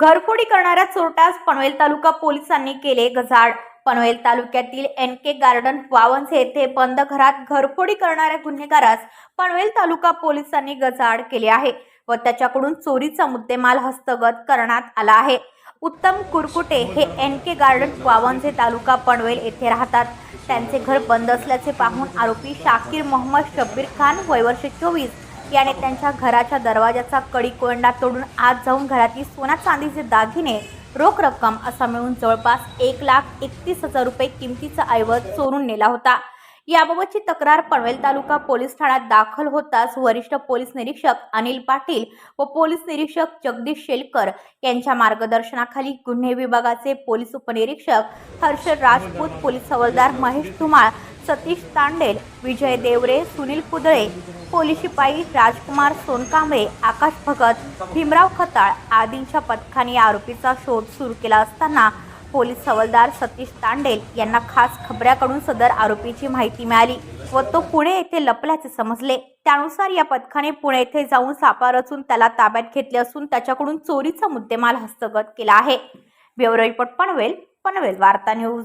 घरफोडी करणाऱ्या चोरट्यास पनवेल तालुका पोलिसांनी केले गजाड पनवेल तालुक्यातील एन के गार्डन वावंस येथे बंद घरात घरफोडी करणाऱ्या गुन्हेगारास पनवेल तालुका पोलिसांनी गजाड केले आहे व त्याच्याकडून चोरीचा मुद्देमाल हस्तगत करण्यात आला आहे. उत्तम कुरकुटे हे N K garden Wavanje taluka Panvel येथे राहतात. त्यांचे घर बंद असल्याचे पाहून आरोपी शाकीर मोहम्मद शब्बीर खान वय वर्ष चोवीस याने त्यांच्या घराच्या दरवाजाचा कडी कोंडा तोडून आत जाऊन घरातील सोना चांदीचे दागिने रोख रक्कम असा मिळून जवळपास एक लाख एकतीस हजार रुपये किमतीचा ऐवज चोरून नेला होता. याबाबतची तक्रार पनवेल तालुका पोलीस ठाण्यात दाखल होताच वरिष्ठ पोलीस निरीक्षक अनिल पाटील व पोलीस निरीक्षक जगदीश शेलकर यांच्या मार्गदर्शनाखाली गुन्हे विभागाचे पोलीस उपनिरीक्षक हर्ष राजपूत पोलीस हवालदार महेश धुमाळ सतीश तांडेल विजय देवरे सुनील कुदळे पोलीस शिपाई राजकुमार सोनकांबळे आकाश भगत भीमराव खताळ आदींच्या पथकाने या आरोपीचा शोध सुरू केला असताना पोलीस हवालदार सतीश तांडेल यांना खास खबऱ्याकडून सदर आरोपीची माहिती मिळाली व तो पुणे येथे लपल्याचे समजले. त्यानुसार या पथकाने पुणे येथे जाऊन सापा रचून त्याला ताब्यात घेतले असून त्याच्याकडून चोरीचा मुद्देमाल हस्तगत केला आहे. ब्युरो रिपोर्ट पनवेल पनवेल वार्ता न्यूज.